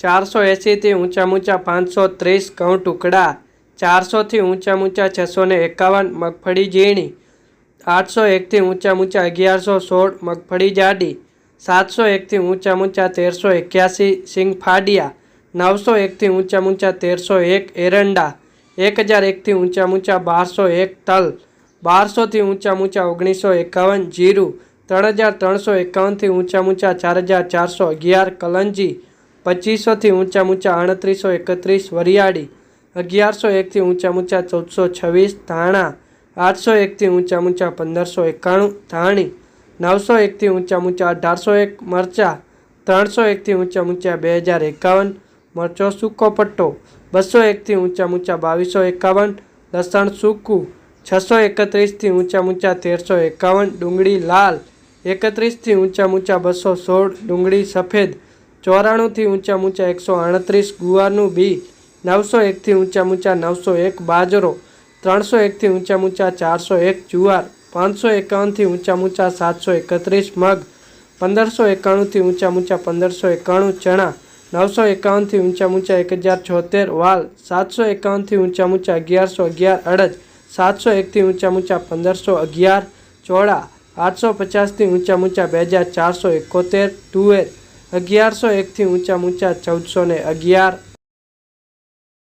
ચારસો એંસીથી ઊંચા ઊંચા પાંચસો ત્રીસ ઘઉં ટુકડા, ચારસોથી ઊંચા ઊંચા છસો ને એકાવન મગફળી ઝીણી, આઠસો એકથી ઊંચા ઊંચા અગિયારસો સોળ મગફળી જાડી, સાતસો એકથી ઊંચા ઊંચા તેરસો એક્યાસી સિંગ ફાડિયા, નવસો એકથી ઊંચા ઊંચા તેરસો એક એરંડા, એક હજાર એકથી ઊંચા ઊંચા બારસો એક તલ, બારસોથી ઊંચા ઊંચા ઓગણીસો એકાવન જીરું, ત્રણ હજાર ત્રણસો એકાવનથી ઊંચા ઊંચા ચાર હજાર ચારસો અગિયાર કલંજી પચીસોથી ઊંચા ઊંચા આડત્રીસો એકત્રીસ, વરિયાળી અગિયારસો એકથી ઊંચા ઊંચા ચૌદસો છવ્વીસ, ધાણા આઠસો એકથી ઊંચા ઊંચા પંદરસો એકાણું, ધાણી નવસો એકથી ઊંચા ઊંચા અઢારસો એક, મરચા ત્રણસો એકથી ઊંચા ઊંચા બે હજાર એકાવન, મરચો સૂકો પટ્ટો બસો એકથી ઊંચા ઊંચા બાવીસો એકાવન, લસણ સૂકું છસો એકત્રીસથી ઊંચા ઊંચા તેરસો એકાવન, ડુંગળી લાલ એકત્રીસથી ઊંચા ઊંચા બસો સોળ, ડુંગળી સફેદ ચોરાણુંથી ઊંચા ઊંચા એકસો અડત્રીસ ગુવારનું બી નવસો એકથી ઊંચા ઊંચા નવસો એક, બાજરો ત્રણસો એકથી ઊંચા ઊંચા ચારસો એક, જુવાર પાંચસો એકાવનથી ઊંચા ઊંચા સાતસો એકત્રીસ, મગ પંદરસો એકાણુંથી ઊંચા ઊંચા પંદરસો એકાણું, ચણા નવસો એકાવનથી ઊંચા ઊંચા એક હજાર છોતેર, વાલ સાતસો એકાવનથી ઊંચા ઊંચા અગિયારસો અગિયાર, અડદ સાતસો એકથી ઊંચા ઊંચા પંદરસો અગિયાર, ચોળા આઠસો પચાસથી ઊંચા ઊંચા બે હજાર ચારસો એકોતેર, તુવેર અગિયારસો એકથી ઊંચા ઊંચા ચૌદસો ને અગિયાર